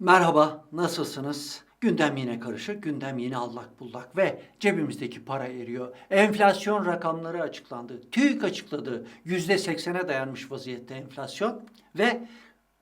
Merhaba, nasılsınız? Gündem yine karışık, gündem yine allak bullak ve cebimizdeki para eriyor. Enflasyon rakamları açıklandı. TÜİK açıkladı. %80'e dayanmış vaziyette enflasyon ve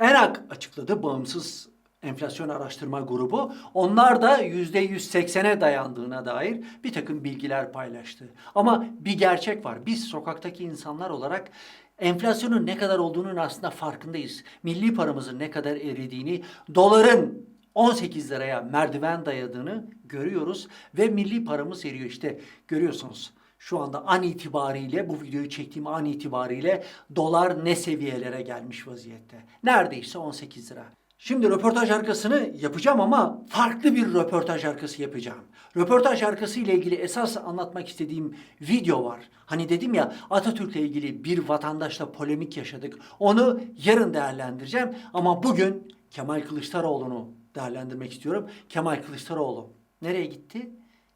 ENAK açıkladı bağımsız enflasyon araştırma grubu. Onlar da %180'e dayandığına dair bir takım bilgiler paylaştı. Ama bir gerçek var. Biz sokaktaki insanlar olarak enflasyonun ne kadar olduğunun aslında farkındayız. Milli paramızın ne kadar eridiğini, doların 18 liraya merdiven dayadığını görüyoruz ve milli paramız eriyor işte görüyorsunuz. Şu anda an itibariyle bu videoyu çektiğim an itibariyle dolar ne seviyelere gelmiş vaziyette. Neredeyse 18 lira. Şimdi röportaj arkasını yapacağım ama farklı bir röportaj arkası yapacağım. Röportaj arkası ile ilgili esas anlatmak istediğim video var. Hani dedim ya Atatürk'le ilgili bir vatandaşla polemik yaşadık. Onu yarın değerlendireceğim ama bugün Kemal Kılıçdaroğlu'nu değerlendirmek istiyorum. Kemal Kılıçdaroğlu nereye gitti?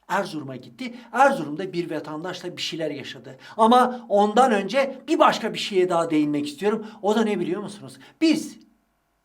Erzurum'a gitti. Erzurum'da bir vatandaşla bir şeyler yaşadı. Ama ondan önce bir başka bir şeye daha değinmek istiyorum. O da ne biliyor musunuz? Biz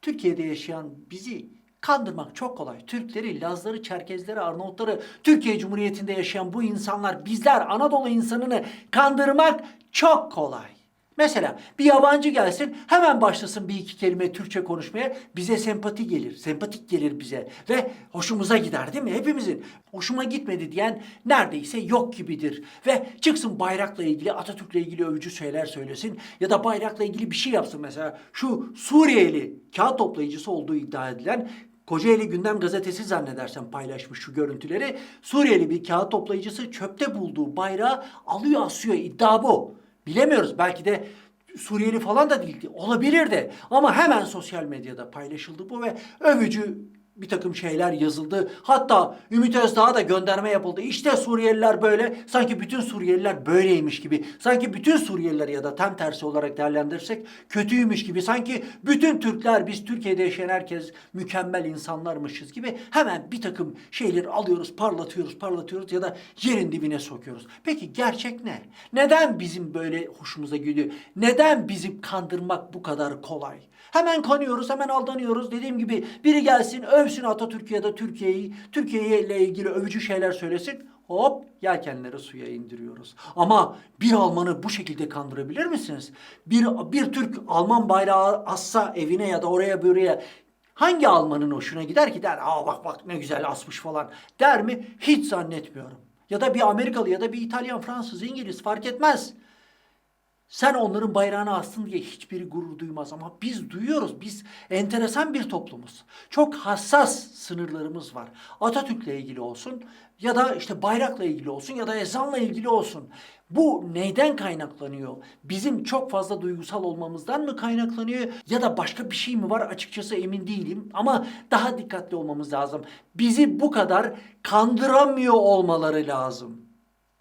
Türkiye'de yaşayan bizi kandırmak çok kolay. Türkleri, Lazları, Çerkezleri, Arnavutları, Türkiye Cumhuriyeti'nde yaşayan bu insanlar, bizler Anadolu insanını kandırmak çok kolay. Mesela bir yabancı gelsin hemen başlasın bir iki kelime Türkçe konuşmaya bize sempati gelir, sempatik gelir bize ve hoşumuza gider değil mi? Hepimizin hoşuma gitmedi diyen neredeyse yok gibidir. Ve çıksın bayrakla ilgili Atatürk'le ilgili övücü şeyler söylesin ya da bayrakla ilgili bir şey yapsın mesela. Şu Suriyeli kağıt toplayıcısı olduğu iddia edilen Kocaeli Gündem Gazetesi zannedersem paylaşmış şu görüntüleri. Suriyeli bir kağıt toplayıcısı çöpte bulduğu bayrağı alıyor asıyor iddia bu. Bilemiyoruz belki de Suriyeli falan da değildi. Olabilir de. Ama hemen sosyal medyada paylaşıldı bu ve övücü bir takım şeyler yazıldı. Hatta Ümit Özdağ'a da gönderme yapıldı. İşte Suriyeliler böyle. Sanki bütün Suriyeliler böyleymiş gibi. Sanki bütün Suriyeliler ya da tam tersi olarak değerlendirirsek kötüymüş gibi. Sanki bütün Türkler biz Türkiye'de yaşayan herkes mükemmel insanlarmışız gibi. Hemen bir takım şeyleri alıyoruz, parlatıyoruz, parlatıyoruz ya da yerin dibine sokuyoruz. Peki gerçek ne? Neden bizim böyle hoşumuza gidiyor? Neden bizi kandırmak bu kadar kolay? Hemen kanıyoruz, hemen aldanıyoruz. Dediğim gibi biri gelsin, övsün Atatürk'ü ya da Türkiye'yi, Türkiye ile ilgili övücü şeyler söylesin. Hop yelkenleri suya indiriyoruz. Ama bir Almanı bu şekilde kandırabilir misiniz? Bir, bir Türk Alman bayrağı assa evine ya da oraya buraya hangi Almanın hoşuna gider ki der aa bak bak ne güzel asmış falan der mi? Hiç zannetmiyorum. Ya da bir Amerikalı ya da bir İtalyan, Fransız, İngiliz fark etmez. Sen onların bayrağını astın diye hiçbiri gurur duymaz ama biz duyuyoruz. Biz enteresan bir toplumuz. Çok hassas sınırlarımız var. Atatürk'le ilgili olsun ya da işte bayrakla ilgili olsun ya da ezanla ilgili olsun. Bu neyden kaynaklanıyor? Bizim çok fazla duygusal olmamızdan mı kaynaklanıyor ya da başka bir şey mi var açıkçası emin değilim ama daha dikkatli olmamız lazım. Bizi bu kadar kandıramıyor olmaları lazım.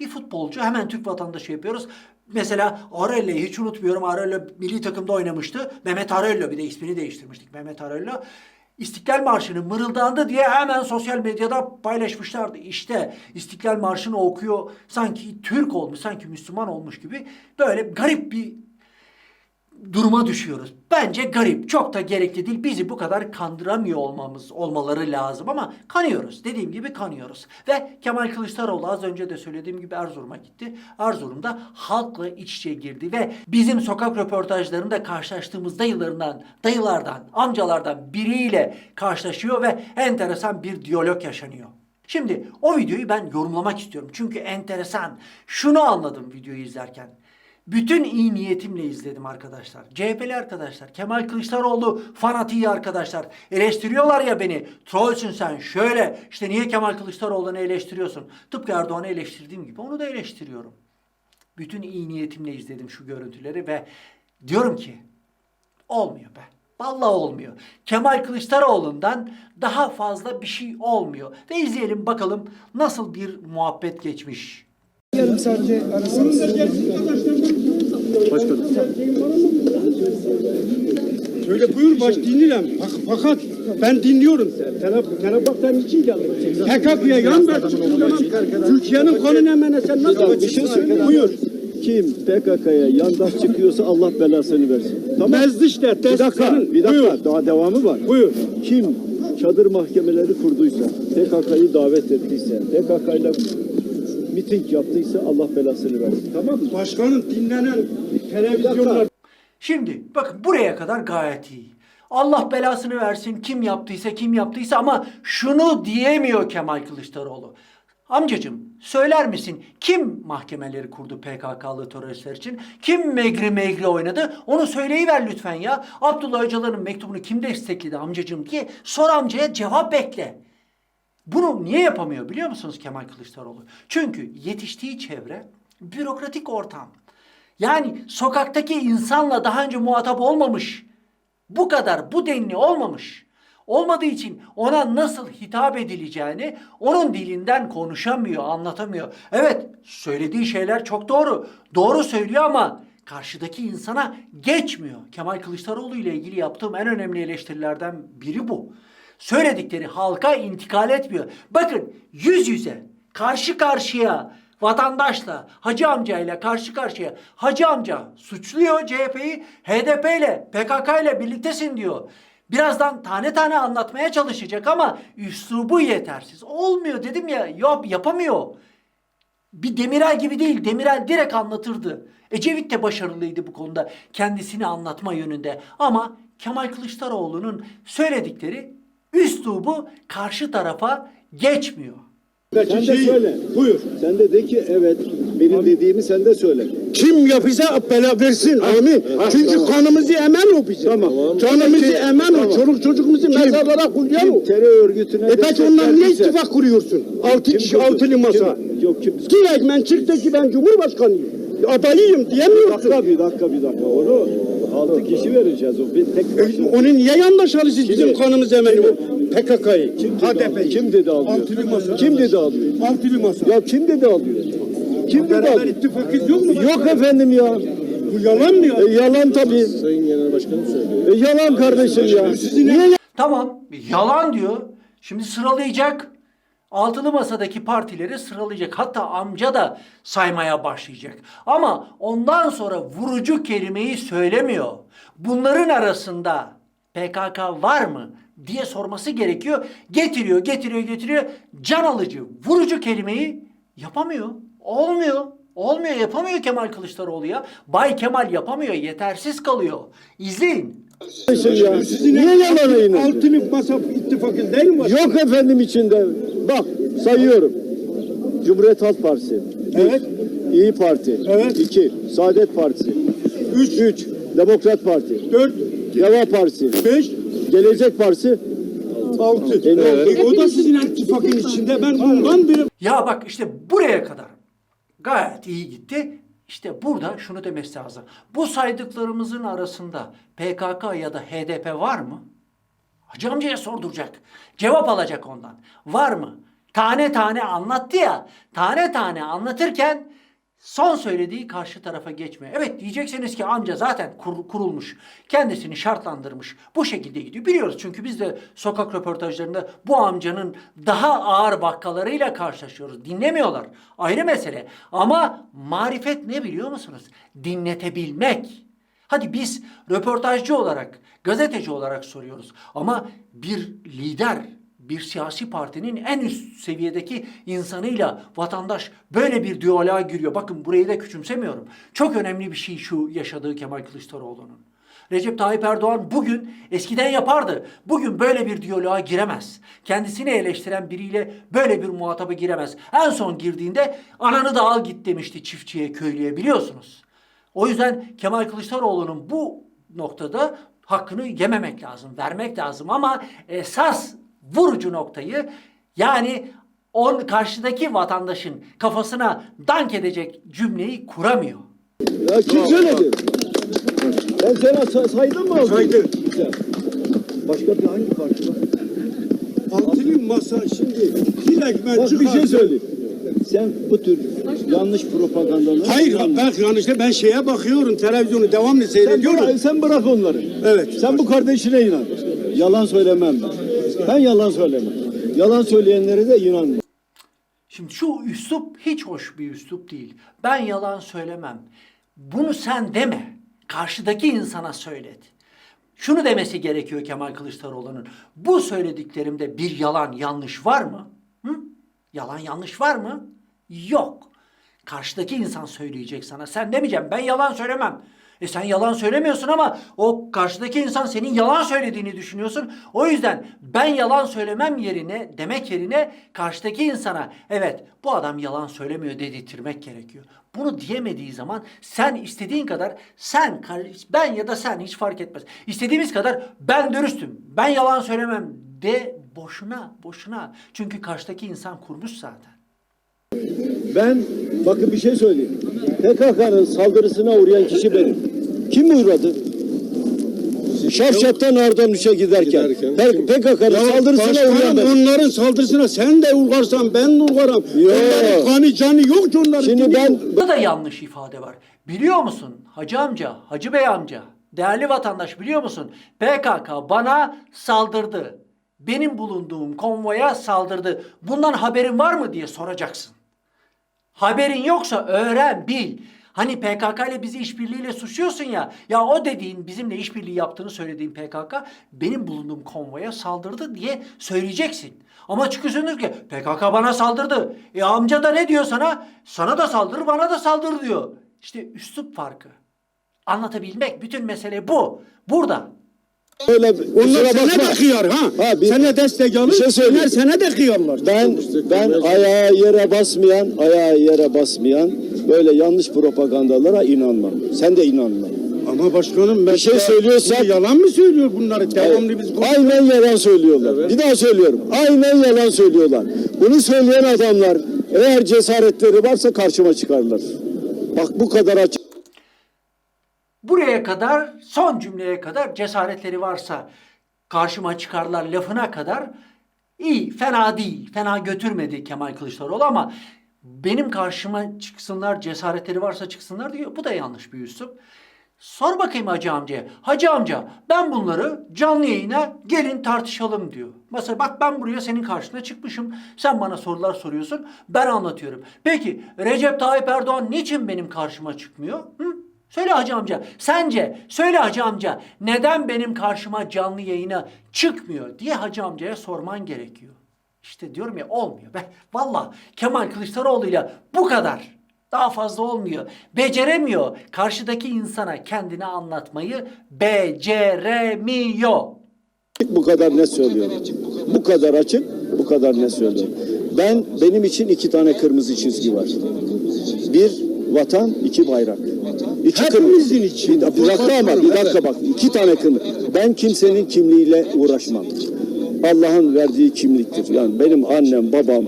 Bir futbolcu hemen Türk vatandaşı yapıyoruz. Mesela Arello'yu hiç unutmuyorum. Arello milli takımda oynamıştı. Mehmet Arello bir de ismini değiştirmiştik. Mehmet Arello. İstiklal Marşı'nı mırıldandı diye hemen sosyal medyada paylaşmışlardı. İşte İstiklal Marşı'nı okuyor. Sanki Türk olmuş, sanki Müslüman olmuş gibi. Böyle garip bir duruma düşüyoruz. Bence garip. Çok da gerekli değil. Bizi bu kadar kandıramıyor olmamız olmaları lazım ama kanıyoruz. Dediğim gibi kanıyoruz. Ve Kemal Kılıçdaroğlu az önce de söylediğim gibi Erzurum'a gitti. Erzurum'da halkla iç içe girdi ve bizim sokak röportajlarında karşılaştığımız dayılarından, dayılardan, amcalardan biriyle karşılaşıyor ve enteresan bir diyalog yaşanıyor. Şimdi o videoyu ben yorumlamak istiyorum. Çünkü enteresan. Şunu anladım videoyu izlerken. Bütün iyi niyetimle izledim arkadaşlar. CHP'li arkadaşlar, Kemal Kılıçdaroğlu fanatiği arkadaşlar. Eleştiriyorlar ya beni. Trollsün sen şöyle. İşte niye Kemal Kılıçdaroğlu'nu eleştiriyorsun? Tıpkı Erdoğan'ı eleştirdiğim gibi onu da eleştiriyorum. Bütün iyi niyetimle izledim şu görüntüleri ve diyorum ki olmuyor be. Vallahi olmuyor. Kemal Kılıçdaroğlu'ndan daha fazla bir şey olmuyor. Ve izleyelim bakalım nasıl bir muhabbet geçmiş. Yarım saatte arasını Söyle buyur baş dinleyelim. Bak, fakat ben dinliyorum. Sana, sana bak sen için geldin. PKK'ya yandaş çıktığın zaman Türkiye'nin konu ne sen nasıl Bir şey söyle. Buyur. Kim PKK'ya yandaş çıkıyorsa Allah belasını versin. Tamam. Mezdi işte. Bir dakika, senin. bir dakika. Buyur. Daha devamı var. Buyur. Kim çadır mahkemeleri kurduysa, PKK'yı davet ettiyse, PKK ile miting yaptıysa Allah belasını versin. Tamam mı? Başkanın dinlenen televizyonlar Şimdi bakın buraya kadar gayet iyi. Allah belasını versin kim yaptıysa kim yaptıysa ama şunu diyemiyor Kemal Kılıçdaroğlu. Amcacım söyler misin kim mahkemeleri kurdu PKK'lı teröristler için? Kim megri megri oynadı? Onu söyleyiver lütfen ya. Abdullah Öcalan'ın mektubunu kim destekledi amcacım diye sor amcaya cevap bekle. Bunu niye yapamıyor biliyor musunuz Kemal Kılıçdaroğlu? Çünkü yetiştiği çevre bürokratik ortam. Yani sokaktaki insanla daha önce muhatap olmamış. Bu kadar, bu denli olmamış. Olmadığı için ona nasıl hitap edileceğini onun dilinden konuşamıyor, anlatamıyor. Evet, söylediği şeyler çok doğru. Doğru söylüyor ama karşıdaki insana geçmiyor. Kemal Kılıçdaroğlu ile ilgili yaptığım en önemli eleştirilerden biri bu. Söyledikleri halka intikal etmiyor. Bakın yüz yüze, karşı karşıya vatandaşla, hacı amcayla karşı karşıya. Hacı amca suçluyor CHP'yi, HDP ile, PKK ile birliktesin diyor. Birazdan tane tane anlatmaya çalışacak ama üslubu yetersiz. Olmuyor dedim ya, yap, yapamıyor. Bir Demirel gibi değil. Demirel direkt anlatırdı. Ecevit de başarılıydı bu konuda. Kendisini anlatma yönünde. Ama Kemal Kılıçdaroğlu'nun söyledikleri üslubu karşı tarafa geçmiyor. Sen de söyle. buyur. Sen de de ki evet, benim dediğimi sen de söyle. Kim yapıysa bela versin amin. Çünkü tamam. kanımızı emen o bizim. Tamam. Canımızı Peki, emen o. tamam. Çoluk çocuğumuzu Kim- mezarlara koyuyor Kim o. terör örgütüne E peki destek ondan niye verdiyse- ittifak kuruyorsun? Altı Kim kişi kurdu? altılı masa. Kim- Yok kim? Direkt ben çıktı ki ben Cumhurbaşkanıyım. Adayıyım Bir diyemiyorsun. dakika, bir dakika, bir dakika. Onu altı kişi vereceğiz. O bir tek başına. Onu niye yandaş alıyorsunuz bizim kanımız emen o? PKK'yı. Kim dedi alıyor? HDP'yi. Kim dedi alıyor? Altılı masa. Kim dedi alıyor? Altılı masa. Ya kim dedi alıyor? Kim dedi Beraber alıyor? ittifakız yok mu? Yok efendim ya. Bu yalan mı ya? E, yalan tabii. Sayın Genel Başkanım söylüyor. E, yalan kardeşim ya. Niye Tamam, yalan diyor. Şimdi sıralayacak. Altılı masadaki partileri sıralayacak. Hatta amca da saymaya başlayacak. Ama ondan sonra vurucu kelimeyi söylemiyor. Bunların arasında PKK var mı diye sorması gerekiyor. Getiriyor, getiriyor, getiriyor. Can alıcı, vurucu kelimeyi yapamıyor. Olmuyor. Olmuyor, yapamıyor Kemal Kılıçdaroğlu ya. Bay Kemal yapamıyor, yetersiz kalıyor. İzleyin. Kardeşim ya? Sizin Niye yalana inandın? Altılı masa ittifakı değil mi? Yok efendim içinde. Bak sayıyorum. Cumhuriyet Halk Partisi. Evet. İyi Parti. Evet. İki. Saadet Partisi. Üç. Üç. Demokrat Parti. Dört, Deva Partisi. beş, Gelecek Partisi. altı. Evet. E, o da sizin ittifakın içinde. Ben bundan beri Ya bak işte buraya kadar gayet iyi gitti. İşte burada şunu demesi lazım. Bu saydıklarımızın arasında PKK ya da HDP var mı? Hacı amcaya sorduracak. Cevap alacak ondan. Var mı? Tane tane anlattı ya. Tane tane anlatırken son söylediği karşı tarafa geçmiyor. Evet diyeceksiniz ki amca zaten kur- kurulmuş. Kendisini şartlandırmış. Bu şekilde gidiyor. Biliyoruz çünkü biz de sokak röportajlarında bu amcanın daha ağır vakkalarıyla karşılaşıyoruz. Dinlemiyorlar. Ayrı mesele. Ama marifet ne biliyor musunuz? Dinletebilmek. Hadi biz röportajcı olarak, gazeteci olarak soruyoruz. Ama bir lider, bir siyasi partinin en üst seviyedeki insanıyla vatandaş böyle bir diyaloğa giriyor. Bakın burayı da küçümsemiyorum. Çok önemli bir şey şu yaşadığı Kemal Kılıçdaroğlu'nun. Recep Tayyip Erdoğan bugün eskiden yapardı. Bugün böyle bir diyaloğa giremez. Kendisini eleştiren biriyle böyle bir muhataba giremez. En son girdiğinde ananı da al git demişti çiftçiye, köylüye biliyorsunuz. O yüzden Kemal Kılıçdaroğlu'nun bu noktada hakkını yememek lazım, vermek lazım ama esas vurucu noktayı yani on karşıdaki vatandaşın kafasına dank edecek cümleyi kuramıyor. Ya kim söyledi? Ben sana sa- saydım mı? Saydı. Güzel. Başka bir hangi parti var? altılı masa şimdi direkt ben Bak bir şey söyleyeyim. Sen bu tür yanlış propagandaları... Hayır ben yanlışta ben şeye bakıyorum televizyonu devamlı Sen, seyrediyorum. bırak, sen bırak onları. Evet. Sen bu kardeşine inan. Yalan söylemem ben. Ben yalan söylemem. Yalan söyleyenlere de inanma. Şimdi şu üslup hiç hoş bir üslup değil. Ben yalan söylemem. Bunu sen deme. Karşıdaki insana söylet. şunu demesi gerekiyor Kemal Kılıçdaroğlu'nun. Bu söylediklerimde bir yalan yanlış var mı? Hı? Yalan yanlış var mı? Yok. Karşıdaki insan söyleyecek sana. Sen demeyeceğim ben yalan söylemem. E sen yalan söylemiyorsun ama o karşıdaki insan senin yalan söylediğini düşünüyorsun. O yüzden ben yalan söylemem yerine demek yerine karşıdaki insana evet bu adam yalan söylemiyor dedirtmek gerekiyor. Bunu diyemediği zaman sen istediğin kadar sen ben ya da sen hiç fark etmez. İstediğimiz kadar ben dürüstüm. Ben yalan söylemem de boşuna boşuna. Çünkü karşıdaki insan kurmuş zaten. Ben bakın bir şey söyleyeyim. PKK'nın saldırısına uğrayan kişi benim. Kim uğradı? Şafşat'tan Ardanuş'a giderken, Giderken P- kim? PKK'nın saldırısına benim. onların saldırısına sen de ulgarsan ben de ulgarım. Yok. Onların kanı canı yok ki onların. Şimdi ben? Burada da yanlış ifade var. Biliyor musun hacı amca, hacı bey amca, değerli vatandaş biliyor musun? PKK bana saldırdı. Benim bulunduğum konvoya saldırdı. Bundan haberin var mı diye soracaksın. Haberin yoksa öğren, bil. Hani PKK ile bizi işbirliğiyle suçluyorsun ya. Ya o dediğin bizimle işbirliği yaptığını söylediğin PKK benim bulunduğum konvoya saldırdı diye söyleyeceksin. Ama çıkıyorsunuz ki PKK bana saldırdı. E amca da ne diyor sana? Sana da saldırır bana da saldırır diyor. İşte üslup farkı. Anlatabilmek bütün mesele bu. Burada. Öyle Onlar kusura sana bakma. da kıyar ha. Ha, bir- Sana destek alır. şey söyleyeyim. onlar sana da kıyarlar. Ben ben ayağa yere basmayan, ayağa yere basmayan böyle yanlış propagandalara inanmam. Sen de inanma. Ama başkanım ben Bir şey Şimdi yalan mı söylüyor bunları? Devamlı biz Aynen yalan söylüyorlar. Bir daha söylüyorum. Aynen yalan söylüyorlar. Bunu söyleyen adamlar eğer cesaretleri varsa karşıma çıkarlar. Bak bu kadar açık. Kadar son cümleye kadar cesaretleri varsa karşıma çıkarlar lafına kadar iyi fena değil. Fena götürmedi Kemal Kılıçdaroğlu ama benim karşıma çıksınlar cesaretleri varsa çıksınlar diyor. Bu da yanlış bir üslup. Sor bakayım hacı amcaya. Hacı amca ben bunları canlı yayına gelin tartışalım diyor. Mesela bak ben buraya senin karşına çıkmışım. Sen bana sorular soruyorsun. Ben anlatıyorum. Peki Recep Tayyip Erdoğan niçin benim karşıma çıkmıyor? Hı? Söyle hacı amca. Sence söyle hacı amca neden benim karşıma canlı yayına çıkmıyor diye hacı amcaya sorman gerekiyor. İşte diyorum ya olmuyor. Ben valla Kemal Kılıçdaroğlu'yla bu kadar. Daha fazla olmuyor. Beceremiyor. Karşıdaki insana kendini anlatmayı beceremiyor. Bu kadar ne söylüyorum. Bu kadar açık, bu kadar ne söylüyorum. Ben benim için iki tane kırmızı çizgi var. Bir vatan, iki bayrak. İki Hepimizin kırmızı- için. Bir, bir dakika ama bir dakika bak. iki tane kırmızı. Ben kimsenin kimliğiyle uğraşmam. Allah'ın verdiği kimliktir. Yani benim annem, babam,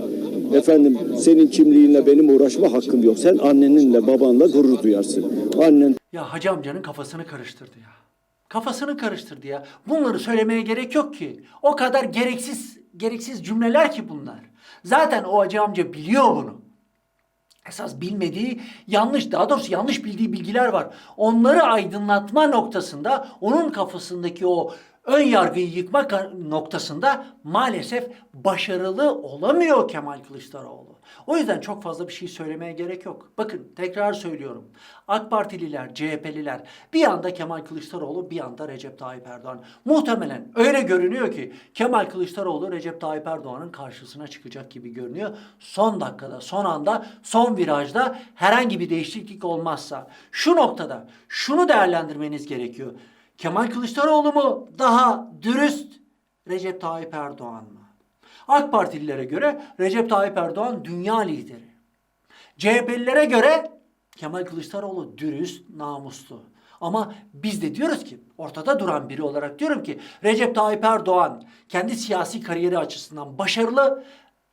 efendim senin kimliğinle benim uğraşma hakkım yok. Sen anneninle babanla gurur duyarsın. Annen Ya hacı amcanın kafasını karıştırdı ya. Kafasını karıştırdı ya. Bunları söylemeye gerek yok ki. O kadar gereksiz gereksiz cümleler ki bunlar. Zaten o hacı amca biliyor bunu. Esas bilmediği yanlış, daha doğrusu yanlış bildiği bilgiler var. Onları aydınlatma noktasında onun kafasındaki o ön yargıyı yıkma noktasında maalesef başarılı olamıyor Kemal Kılıçdaroğlu. O yüzden çok fazla bir şey söylemeye gerek yok. Bakın tekrar söylüyorum. AK Partililer, CHP'liler bir yanda Kemal Kılıçdaroğlu bir yanda Recep Tayyip Erdoğan. Muhtemelen öyle görünüyor ki Kemal Kılıçdaroğlu Recep Tayyip Erdoğan'ın karşısına çıkacak gibi görünüyor. Son dakikada, son anda, son virajda herhangi bir değişiklik olmazsa şu noktada şunu değerlendirmeniz gerekiyor. Kemal Kılıçdaroğlu mu daha dürüst Recep Tayyip Erdoğan mı? AK Partililere göre Recep Tayyip Erdoğan dünya lideri. CHP'lilere göre Kemal Kılıçdaroğlu dürüst, namuslu. Ama biz de diyoruz ki ortada duran biri olarak diyorum ki Recep Tayyip Erdoğan kendi siyasi kariyeri açısından başarılı,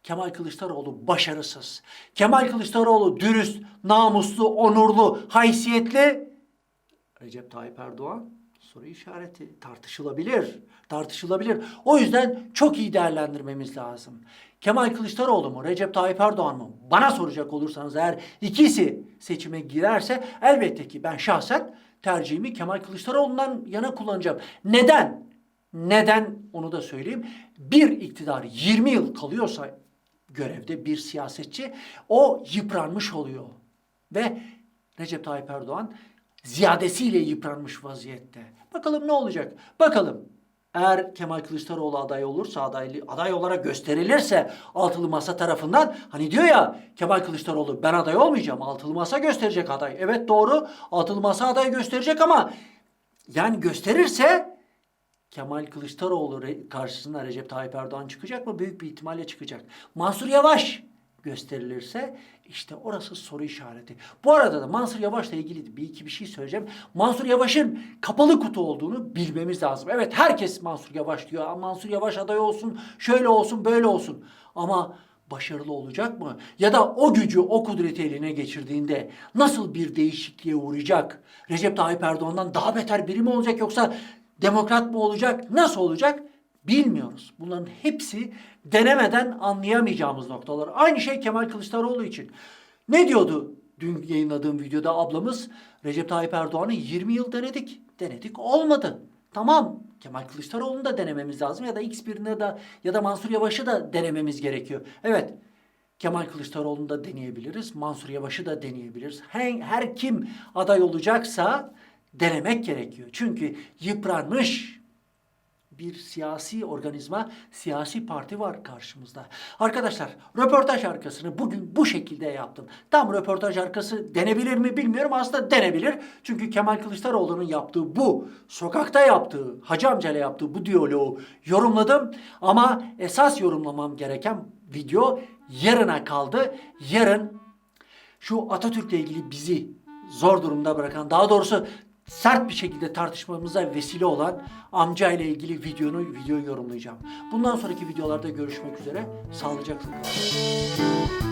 Kemal Kılıçdaroğlu başarısız. Kemal Kılıçdaroğlu dürüst, namuslu, onurlu, haysiyetli. Recep Tayyip Erdoğan soru işareti tartışılabilir. Tartışılabilir. O yüzden çok iyi değerlendirmemiz lazım. Kemal Kılıçdaroğlu mu, Recep Tayyip Erdoğan mı? Bana soracak olursanız eğer ikisi seçime girerse elbette ki ben şahsen tercihimi Kemal Kılıçdaroğlu'ndan yana kullanacağım. Neden? Neden onu da söyleyeyim. Bir iktidar 20 yıl kalıyorsa görevde bir siyasetçi o yıpranmış oluyor. Ve Recep Tayyip Erdoğan ziyadesiyle yıpranmış vaziyette. Bakalım ne olacak? Bakalım. Eğer Kemal Kılıçdaroğlu aday olursa, aday, aday olarak gösterilirse altılı masa tarafından hani diyor ya Kemal Kılıçdaroğlu ben aday olmayacağım. Altılı masa gösterecek aday. Evet doğru. Altılı masa aday gösterecek ama yani gösterirse Kemal Kılıçdaroğlu karşısına Recep Tayyip Erdoğan çıkacak mı? Büyük bir ihtimalle çıkacak. Mansur Yavaş gösterilirse işte orası soru işareti. Bu arada da Mansur Yavaş'la ilgili bir iki bir şey söyleyeceğim. Mansur Yavaş'ın kapalı kutu olduğunu bilmemiz lazım. Evet herkes Mansur Yavaş diyor. "Aa, Mansur Yavaş aday olsun, şöyle olsun, böyle olsun. Ama başarılı olacak mı? Ya da o gücü, o kudreti eline geçirdiğinde nasıl bir değişikliğe uğrayacak? Recep Tayyip Erdoğan'dan daha beter biri mi olacak yoksa demokrat mı olacak? Nasıl olacak? Bilmiyoruz. Bunların hepsi denemeden anlayamayacağımız noktalar. Aynı şey Kemal Kılıçdaroğlu için. Ne diyordu dün yayınladığım videoda ablamız? Recep Tayyip Erdoğan'ı 20 yıl denedik. Denedik olmadı. Tamam Kemal Kılıçdaroğlu'nu da denememiz lazım ya da X birine de ya da Mansur Yavaş'ı da denememiz gerekiyor. Evet Kemal Kılıçdaroğlu'nu da deneyebiliriz. Mansur Yavaş'ı da deneyebiliriz. Her, her kim aday olacaksa denemek gerekiyor. Çünkü yıpranmış bir siyasi organizma, siyasi parti var karşımızda. Arkadaşlar, röportaj arkasını bugün bu şekilde yaptım. Tam röportaj arkası denebilir mi bilmiyorum. Aslında denebilir. Çünkü Kemal Kılıçdaroğlu'nun yaptığı bu, sokakta yaptığı, Hacı amcayla yaptığı bu diyaloğu yorumladım. Ama esas yorumlamam gereken video yarına kaldı. Yarın şu Atatürk'le ilgili bizi zor durumda bırakan, daha doğrusu sert bir şekilde tartışmamıza vesile olan amca ile ilgili videonu videoyu yorumlayacağım. Bundan sonraki videolarda görüşmek üzere. Sağlıcakla kalın.